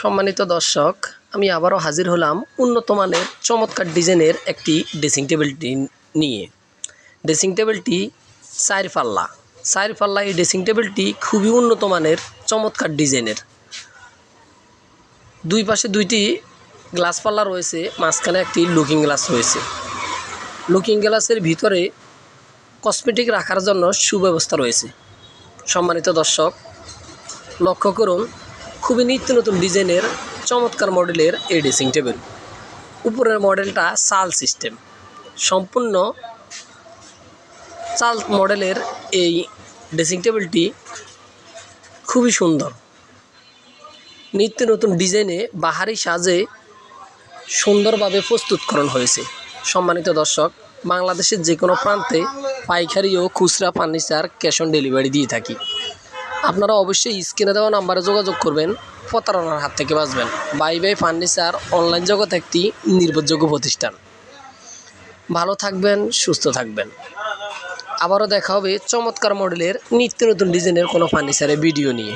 সম্মানিত দর্শক, আমি আবারও হাজির হলাম উন্নত মানের চমৎকার ডিজাইনের একটি ড্রেসিং টেবিলটি নিয়ে। ড্রেসিং টেবিলটি চার পাল্লা। চার পাল্লা এই ড্রেসিং টেবিলটি খুবই উন্নত মানের চমৎকার ডিজাইনের। দুই পাশে দুইটি গ্লাস পাল্লা রয়েছে, মাঝখানে একটি লুকিং গ্লাস রয়েছে। লুকিং গ্লাসের ভিতরে কসমেটিক রাখার জন্য সুব্যবস্থা রয়েছে। সম্মানিত দর্শক, লক্ষ্য করুন খুবই নিত্য নতুন ডিজাইনের চমৎকার মডেলের এই ড্রেসিং টেবিল। উপরের মডেলটা চাল সিস্টেম। সম্পূর্ণ চাল মডেলের এই ড্রেসিং টেবিলটি খুবই সুন্দর। নিত্য নতুন ডিজাইনে বাহারি সাজে সুন্দরভাবে প্রস্তুতকরণ হয়েছে। সম্মানিত দর্শক, বাংলাদেশের যে কোনো প্রান্তে পাইকারি ও খুচরা ফার্নিচার ক্যাশ অন ডেলিভারি দিয়ে থাকি। আপনারা অবশ্যই স্ক্রিনে দেওয়া নাম্বারে যোগাযোগ করবেন, প্রতারণার হাত থেকে বাঁচবেন। বাই বাই ফার্নিচার, অনলাইন জগৎ একটি নির্ভরযোগ্য প্রতিষ্ঠান। ভালো থাকবেন, সুস্থ থাকবেন। আবারও দেখা হবে চমৎকার মডেলের নিত্য নতুন ডিজাইনের কোনো ফার্নিচারের ভিডিও নিয়ে।